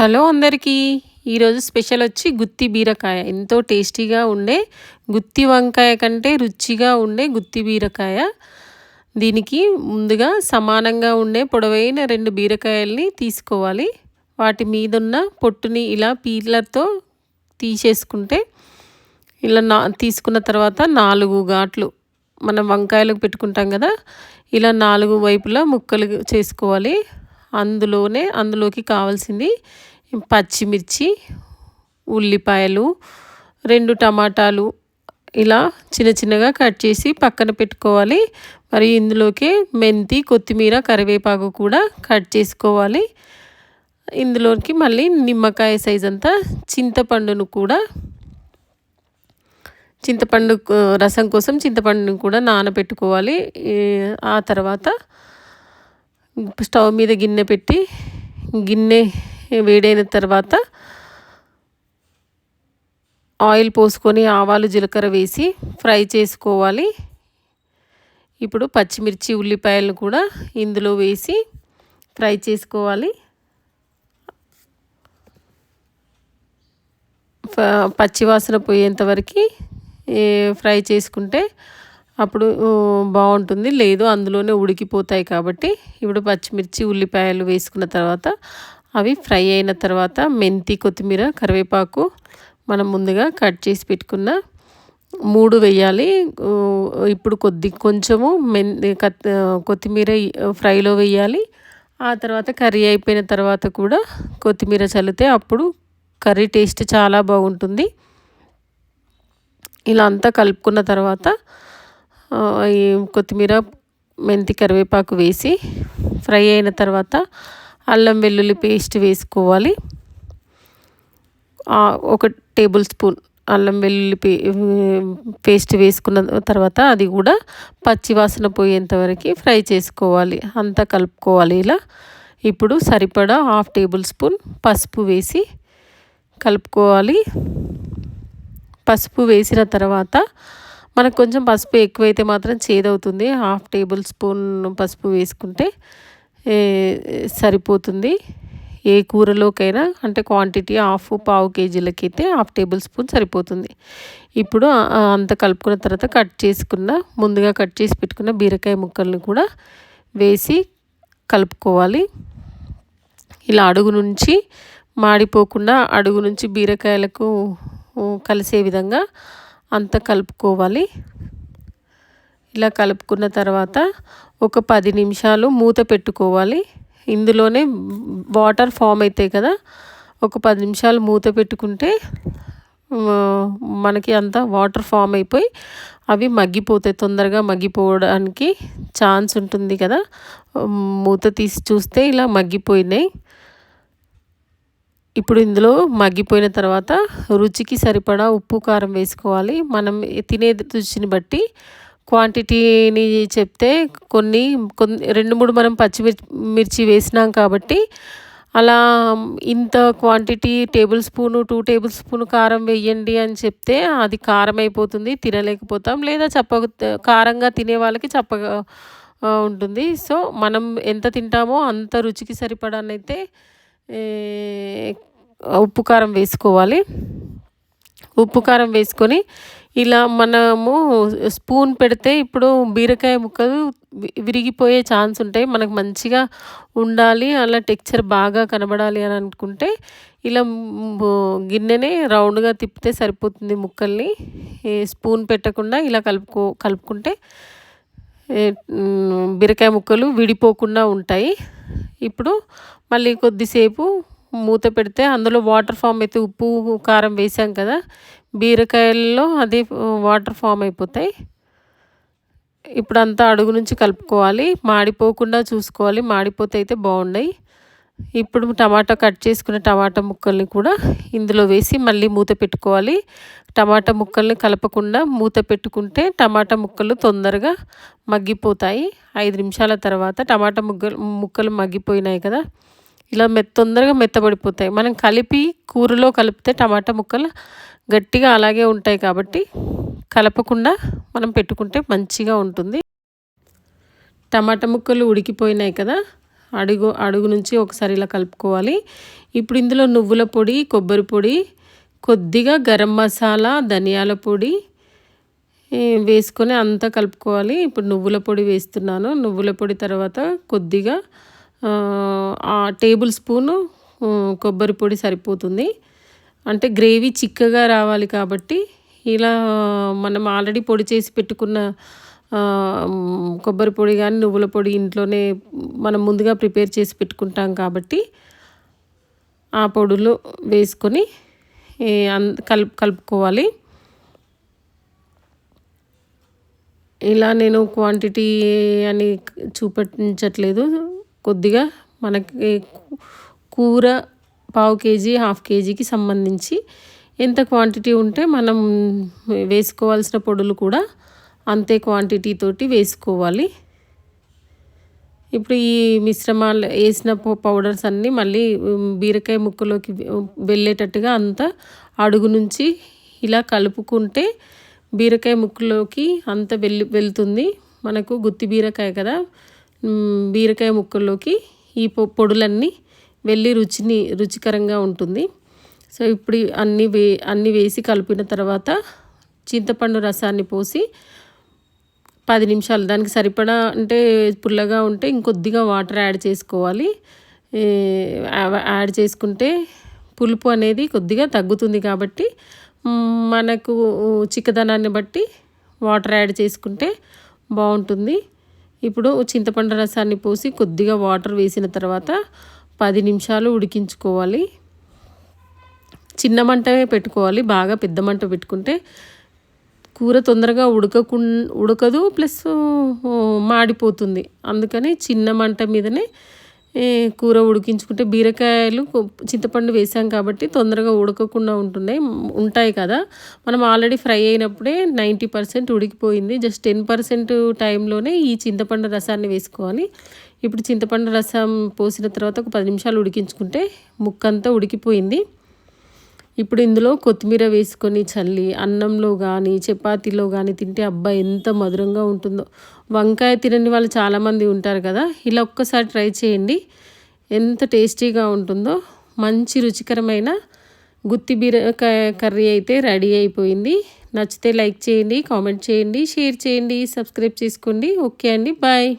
Hello అందరికీ. ఈరోజు special వచ్చి గుత్తి బీరకాయ. ఎంతో టేస్టీగా ఉండే గుత్తి వంకాయ కంటే రుచిగా ఉండే గుత్తి బీరకాయ. దీనికి ముందుగా సమానంగా ఉండే పొడవైన రెండు బీరకాయల్ని తీసుకోవాలి. వాటి మీదున్న పొట్టుని ఇలా పీలర్తో తీసేసుకుంటే ఇలా నా తీసుకున్న తర్వాత నాలుగు ఘాట్లు మనం వంకాయలకు పెట్టుకుంటాం కదా ఇలా నాలుగు వైపులా ముక్కలు చేసుకోవాలి. అందులోనే అందులోకి కావాల్సింది పచ్చిమిర్చి ఉల్లిపాయలు రెండు టమాటాలు. ఇలా చిన్న చిన్నగా కట్ చేసి పక్కన పెట్టుకోవాలి. మరి ఇందులోకి మెంతి కొత్తిమీర కరివేపాకు కూడా కట్ చేసుకోవాలి. ఇందులోకి మళ్ళీ నిమ్మకాయ సైజ్ అంతా చింతపండును కూడా చింతపండు రసం కోసం చింతపండును కూడా నానబెట్టుకోవాలి. ఆ తర్వాత స్టవ్ మీద గిన్నె పెట్టి గిన్నె వేడైన తర్వాత ఆయిల్ పోసుకొని ఆవాలు జీలకర్ర వేసి ఫ్రై చేసుకోవాలి. ఇప్పుడు పచ్చిమిర్చి ఉల్లిపాయలను కూడా ఇందులో వేసి ఫ్రై చేసుకోవాలి. పచ్చివాసన పోయేంతవరకు ఫ్రై చేసుకుంటే అప్పుడు బాగుంటుంది. లేదు అందులోనే ఉడికిపోతాయి కాబట్టి ఇప్పుడు పచ్చిమిర్చి ఉల్లిపాయలు వేసుకున్న తర్వాత అవి ఫ్రై అయిన తర్వాత మెంతి కొత్తిమీర కరివేపాకు మనం ముందుగా కట్ చేసి పెట్టుకున్న మూడు వేయాలి. ఇప్పుడు కొద్ది కొంచెము మెన్ కొత్తిమీర ఫ్రైలో వేయాలి. ఆ తర్వాత కర్రీ అయిపోయిన తర్వాత కూడా కొత్తిమీర చల్లితే అప్పుడు కర్రీ టేస్ట్ చాలా బాగుంటుంది. ఇలా అంతా కలుపుకున్న తర్వాత ఈ కొత్తిమీర మెంతి కరివేపాకు వేసి ఫ్రై అయిన తర్వాత అల్లం వెల్లుల్లి పేస్ట్ వేసుకోవాలి. ఒక టేబుల్ స్పూన్ అల్లం వెల్లుల్లి పే పేస్ట్ వేసుకున్న తర్వాత అది కూడా పచ్చివాసన పోయేంతవరకు ఫ్రై చేసుకోవాలి. అంతా కలుపుకోవాలి ఇలా. ఇప్పుడు సరిపడా హాఫ్ టేబుల్ స్పూన్ పసుపు వేసి కలుపుకోవాలి. పసుపు వేసిన తర్వాత మనకు కొంచెం పసుపు ఎక్కువైతే మాత్రం చేదవుతుంది. హాఫ్ టేబుల్ స్పూన్ పసుపు వేసుకుంటే సరిపోతుంది. ఏ కూరలోకైనా అంటే క్వాంటిటీ హాఫ్ పావు కేజీలకి అయితే హాఫ్ టేబుల్ స్పూన్ సరిపోతుంది. ఇప్పుడు అంత కలుపుకున్న తర్వాత కట్ చేసుకున్న ముందుగా కట్ చేసి పెట్టుకున్న బీరకాయ ముక్కల్ని కూడా వేసి కలుపుకోవాలి. ఇలా అడుగు నుంచి మాడిపోకుండా అడుగు నుంచి బీరకాయలకు కలిసే విధంగా అంత కలుపుకోవాలి. ఇలా కలుపుకున్న తర్వాత ఒక పది నిమిషాలు మూత పెట్టుకోవాలి. ఇందులోనే వాటర్ ఫామ్ అవుతాయి కదా. ఒక పది నిమిషాలు మూత పెట్టుకుంటే మనకి అంతా వాటర్ ఫామ్ అయిపోయి అవి మగ్గిపోతాయి. తొందరగా మగ్గిపోవడానికి ఛాన్స్ ఉంటుంది కదా. మూత తీసి చూస్తే ఇలా మగ్గిపోయినాయి. ఇప్పుడు ఇందులో మగ్గిపోయిన తర్వాత రుచికి సరిపడా ఉప్పు కారం వేసుకోవాలి. మనం తినే రుచిని బట్టి క్వాంటిటీని చెప్తే కొన్ని కొన్ని రెండు మూడు మనం పచ్చిమిర్చి మిర్చి వేసినాం కాబట్టి అలా ఇంత quantity tablespoon two tablespoon కారం వేయండి అని చెప్తే అది కారం అయిపోతుంది తినలేకపోతాం లేదా చప్ప కారంగా తినే వాళ్ళకి చప్పగా ఉంటుంది. సో మనం ఎంత తింటామో అంత రుచికి సరిపడానైతే ఉప్పు కారం వేసుకోవాలి. ఉప్పు కారం వేసుకొని ఇలా మనము స్పూన్ పెడితే ఇప్పుడు బీరకాయ ముక్కలు విరిగిపోయే ఛాన్స్ ఉంటాయి. మనకు మంచిగా ఉండాలి. అలా టెక్చర్ బాగా కనబడాలి అని అనుకుంటే ఇలా గిన్నెనే రౌండ్గా తిప్పితే సరిపోతుంది ముక్కల్ని. స్పూన్ పెట్టకుండా ఇలా కలుపుకో కలుపుకుంటే బీరకాయ ముక్కలు విడిపోకుండా ఉంటాయి. ఇప్పుడు మళ్ళీ కొద్దిసేపు మూత పెడితే అందులో వాటర్ ఫామ్ అయితే ఉప్పు కారం వేసాం కదా. బీరకాయల్లో అది వాటర్ ఫామ్ అయిపోతాయి. ఇప్పుడు అంతా అడుగు నుంచి కలుపుకోవాలి. మాడిపోకుండా చూసుకోవాలి. మాడిపోతే అయితే బాగున్నాయి. ఇప్పుడు టమాటా కట్ చేసుకున్న టమాటా ముక్కల్ని కూడా ఇందులో వేసి మళ్ళీ మూత పెట్టుకోవాలి. టమాటా ముక్కల్ని కలపకుండా మూత పెట్టుకుంటే టమాటా ముక్కలు తొందరగా మగ్గిపోతాయి. ఐదు నిమిషాల తర్వాత టమాటా ముగ్గలు ముక్కలు మగ్గిపోయినాయి కదా. ఇలా మెత్త తొందరగా మెత్తబడిపోతాయి. మనం కలిపి కూరలో కలిపితే టమాటా ముక్కలు గట్టిగా అలాగే ఉంటాయి కాబట్టి కలపకుండా మనం పెట్టుకుంటే మంచిగా ఉంటుంది. టమాటా ముక్కలు ఉడికిపోయినాయి కదా అడుగు అడుగు నుంచి ఒకసారి ఇలా కలుపుకోవాలి. ఇప్పుడు ఇందులో నువ్వుల పొడి కొబ్బరి పొడి కొద్దిగా గరం మసాలా ధనియాల పొడి వేసుకొని అంతా కలుపుకోవాలి. ఇప్పుడు నువ్వుల పొడి వేస్తున్నాను. నువ్వుల పొడి తర్వాత కొద్దిగా టేబుల్ స్పూను కొబ్బరి పొడి సరిపోతుంది. అంటే గ్రేవీ చిక్కగా రావాలి కాబట్టి ఇలా మనం ఆల్రెడీ పొడి చేసి పెట్టుకున్న కొబ్బరి పొడి కానీ నువ్వుల పొడి ఇంట్లోనే మనం ముందుగా ప్రిపేర్ చేసి పెట్టుకుంటాం కాబట్టి ఆ పొడులు వేసుకొని కలుపు కలుపుకోవాలి. ఇలా నేను క్వాంటిటీ అని చూపించట్లేదు. కొద్దిగా మనకి కూర పావు కేజీ హాఫ్ కేజీకి సంబంధించి ఎంత క్వాంటిటీ ఉంటే మనం వేసుకోవాల్సిన పొడులు కూడా అంతే క్వాంటిటీ తోటి వేసుకోవాలి. ఇప్పుడు ఈ మిశ్రమాలు వేసిన పౌడర్స్ అన్నీ మళ్ళీ బీరకాయ ముక్కలోకి వెళ్ళేటట్టుగా అంతా అడుగు నుంచి ఇలా కలుపుకుంటే బీరకాయ ముక్కలోకి అంత వెళ్ళి వెళ్తుంది. మనకు గుత్తి బీరకాయ కదా బీరకాయ ముక్కల్లోకి ఈ పొడులన్నీ వెళ్ళి రుచిని రుచికరంగా ఉంటుంది. సో ఇప్పుడు అన్నీ వే అన్నీ వేసి కలిపిన తర్వాత చింతపండు రసాన్ని పోసి పది నిమిషాలు దానికి సరిపడా అంటే పుల్లగా ఉంటే ఇంకొద్దిగా వాటర్ యాడ్ చేసుకోవాలి. యాడ్ చేసుకుంటే పులుపు అనేది కొద్దిగా తగ్గుతుంది కాబట్టి మనకు చిక్కదనాన్ని బట్టి వాటర్ యాడ్ చేసుకుంటే బాగుంటుంది. ఇప్పుడు చింతపండు రసాన్ని పోసి కొద్దిగా వాటర్ వేసిన తర్వాత పది నిమిషాలు ఉడికించుకోవాలి. చిన్న మంటమే పెట్టుకోవాలి. బాగా పెద్ద మంట పెట్టుకుంటే కూర తొందరగా ఉడకకు ఉడకదు ప్లస్ మాడిపోతుంది. అందుకని చిన్న మంట మీదనే కూర ఉడికించుకుంటే బీరకాయలు చింతపండు వేసాం కాబట్టి తొందరగా ఉడకకుండా ఉంటున్నాయి ఉంటాయి కదా. మనం ఆల్రెడీ ఫ్రై అయినప్పుడే నైంటీ పర్సెంట్ ఉడికిపోయింది. జస్ట్ టెన్ పర్సెంట్ టైంలోనే ఈ చింతపండు రసాన్ని వేసుకోవాలి. ఇప్పుడు చింతపండు రసం పోసిన తర్వాత ఒక పది నిమిషాలు ఉడికించుకుంటే ముక్కంతా ఉడికిపోయింది. ఇప్పుడు ఇందులో కొత్తిమీర వేసుకొని చల్లి అన్నంలో కానీ చపాతీలో కానీ తింటే అబ్బా ఎంత మధురంగా ఉంటుందో. వంకాయ తినని వాళ్ళు చాలామంది ఉంటారు కదా ఇలా ఒక్కసారి ట్రై చేయండి. ఎంత టేస్టీగా ఉంటుందో మంచి రుచికరమైన గుత్తి బీరకాయ కర్రీ అయితే రెడీ అయిపోయింది. నచ్చితే లైక్ చేయండి కామెంట్ చేయండి షేర్ చేయండి సబ్స్క్రైబ్ చేసుకోండి. ఓకే అండి బాయ్.